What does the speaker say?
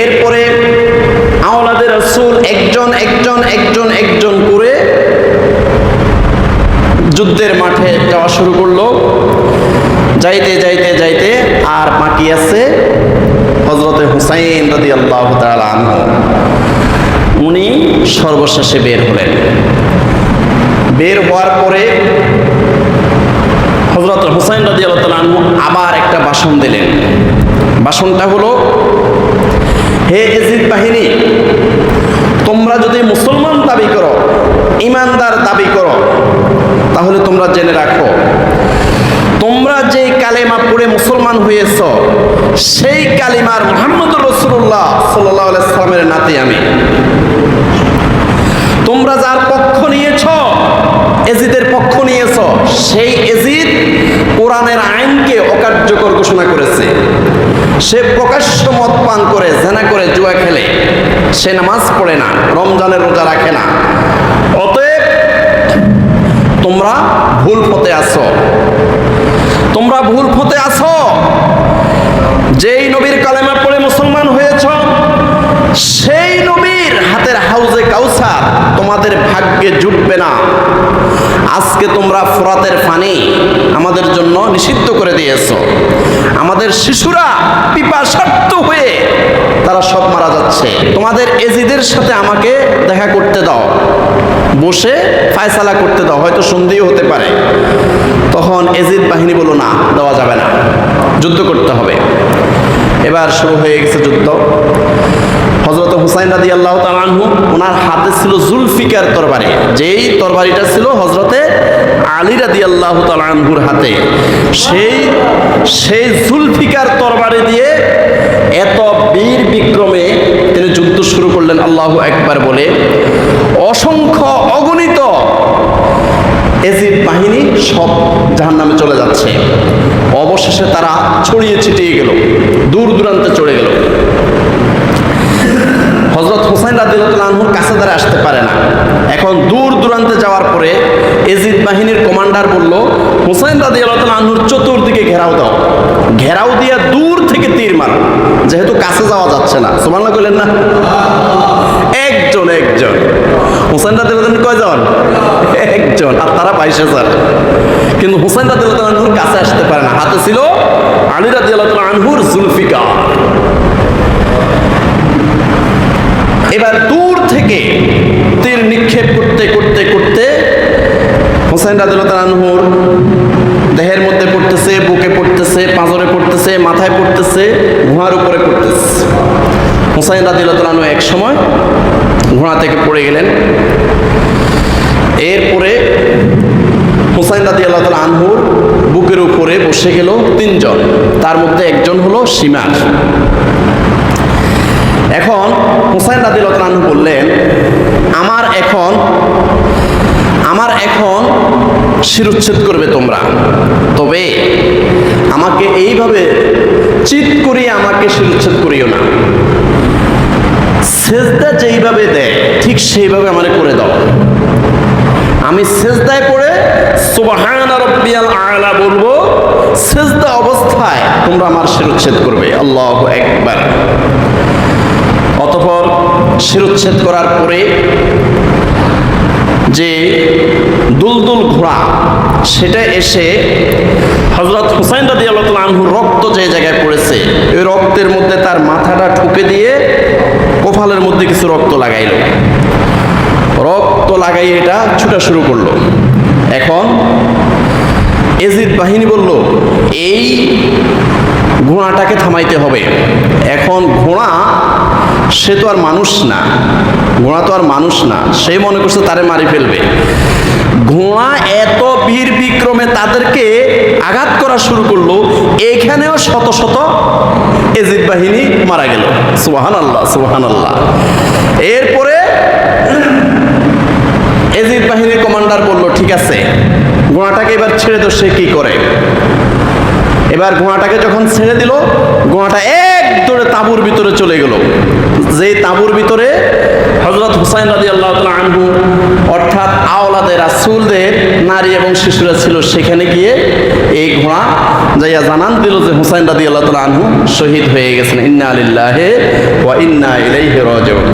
এরপরে আওলাদের রসুল একজন একজন একজন একজন করে যুদ্ধের মাঠে যাওয়া শুরু করল। যাইতে যাইতে যাইতে আর বাকি আছে হজরতে হুসাইন রদি আল্লাহ উনি সর্বশেষে বের হলেন। বের হওয়ার পরে হজরত হুসাইন রাজি আল্লাহ আবার একটা ভাষণ দিলেন। ভাষণটা হলো হে এজিদ বাহিনী, তোমরা যদি মুসলমান দাবি করো, ইমানদার দাবি করো, তাহলে তোমরা জেনে রাখো, তোমরা যে কালেমা পড়ে মুসলমান হয়েছ, সেই কালিমার মোহাম্মদ রসুল্লাহ সাল্লাহ সাল্লামের নাতি আমি। তোমরা যার পক্ষ নিয়েছ, এজিদের পক্ষ নিয়েছ, সেই এজিদ কোরআনের আইনকে অকার্যকর ঘোষণা করেছে। সে প্রকাশ্য মদ পান করে, জেনা করে, জুয়া খেলে। সে নামাজ পড়ে না রমজানের রোজা রাখে না। অতএব তোমরা ভুল পথে আসো তোমরা ভুল পথে আসো যেই নবীর কালেমা পড়ে মুসলমান হয়েছ, সেই নবীর হাতের হাউজে কাউসার তোমাদের ভাগ্যে জুটবে না। আজকে তোমরা ফোরাতের পানি আমাদের জন্য নিষিদ্ধ করে দিয়েছ। আমাদের শিশুরা পিপাসার্থ হয়ে তারা সব মারা যাচ্ছে। তোমাদের এজিদের সাথে আমাকে দেখা করতে দাও। বসে ফায়সালা করতে দাও, হয়তো সন্ধিও হতে পারে। তখন এজিদ বাহিনী বলো না, দেওয়া যাবে না। যুদ্ধ করতে হবে। এবার শুরু হয়ে গেছে যুদ্ধ। হজরত হুসাইন রাদি আল্লাহ তালানহু ওনার হাতে ছিল জুলফিকার তরবারি। যেই তরবারিটা ছিল হজরতে আলী রাদি আল্লাহ তালানহুর হাতে। সেই সেই জুলফিকার তরবারি দিয়ে এত বীর বিক্রমে তিনি যুদ্ধ শুরু করলেন, আল্লাহ একবার বলে। অসংখ্য অগণিত এজিদ বাহিনী সব জাহান নামে চলে যাচ্ছে। অবশেষে তারা ছড়িয়ে ছিটিয়ে গেল, দূর দূরান্তে চলে গেল। হজরত হোসাইন রাদিউল্লাহুর কাছে তারা আসতে পারে না। এখন দূর দূরান্তে যাওয়ার পরে এজিদ বাহিনীর কমান্ডার বলল, হোসাইন রাদিউল্লাহুর চতুর্দিকে ঘেরাও দাও। ঘেরাও দিয়া দূর থেকে তীর মারো। যেহেতু কাছে যাওয়া যাচ্ছে না। সুমান্লা করলেন না। একজন একজন। হোসেন রাদিউল্লাহ কয়জন? একজন, আর তারা বাইশ হাজার। কিন্তু হুসাইন রাদিউল্লাহ আনহুর কাছে আসতে পারে না। হাতে ছিল আলী রাদিউল্লাহ আনহুর জুলফিকার। এবার দূর থেকে তীর নিক্ষেপ করতে করতে করতে হোসেন আনহুর দেহের মধ্যে পড়তেছে, বুকে পড়তেছে, পাঁজরে পড়তেছে, মাথায় পড়তেছে গুহার উপরে পড়তেছে। হোসাইন আনহু এক সময় ঘোড়া থেকে পড়ে গেলেন। এরপরে হুসাইন রাদি আল্লাহ তালা আনহুর বুকের উপরে বসে গেল তিনজন। তার মধ্যে একজন হলো সীমার। এখন হুসাইন রাদি আল্লাহ বললেন, আমার এখন আমার এখন শিরুচ্ছেদ করবে তোমরা। তবে আমাকে এইভাবে চিত করিয়ে আমাকে শিরুচ্ছেদ করিও না। সেজদা যেইভাবে দেয়, ঠিক সেইভাবে আমারে করে দাও। আমি সেজদায় পড়ে সুবহান রব্বিয়াল আলা বলব, সেজদা অবস্থায় তোমরা আমার শিরুচ্ছেদ করবে। আল্লাহ একবার অতঃপর শিরুচ্ছেদ করার পরে যে দুলদুল ঘোড়া, সেটা এসে হজরত হুসাইন রাদি আল্লাহ আনহুর রক্ত যে জায়গায় পড়েছে, ওই রক্তের মধ্যে তার মাথাটা ঠুকে দিয়ে কোফালের মধ্যে কিছু রক্ত লাগাইল। রক্ত লাগাই এটা ছুটা শুরু করল। এখন এজিদ বাহিনী বলল, এই ঘোড়াটাকে থামাইতে হবে। এখন ঘোড়া সে তো আর মানুষ না, ঘোড়া তো আর মানুষ না সে মনে করছে তারে মারি ফেলবে। ঘোড়া এত বীর বিক্রমে তাদেরকে আঘাত করা শুরু করল, এখানেও শত শত এজিদ বাহিনী মারা গেল। সুবাহান আল্লাহ সুবাহান আল্লাহ এরপরে এজিদ বাহিনীর কমান্ডার বলল, ঠিক আছে, ঘোড়াটাকে এবার ছেড়ে দো সে কি করে? এবার ঘোড়াটাকে যখন ছেড়ে দিল, ঘোড়াটা এক দৌড়ে তাঁবুর ভিতরে চলে গেল। যে তাঁবুর ভিতরে হজরত হুসাইন রাজি আল্লাহ আনহু, অর্থাৎ আওলাদের রাসুলদের নারী এবং শিশুরা ছিল, সেখানে গিয়ে এই ঘোড়া যাইয়া জানান দিল যে হুসাইন রাজি আল্লাহ আনহু শহীদ হয়ে গেছেন। ইন্না আলিল্লাহে ইন্না ইলাইহি রাজিউন।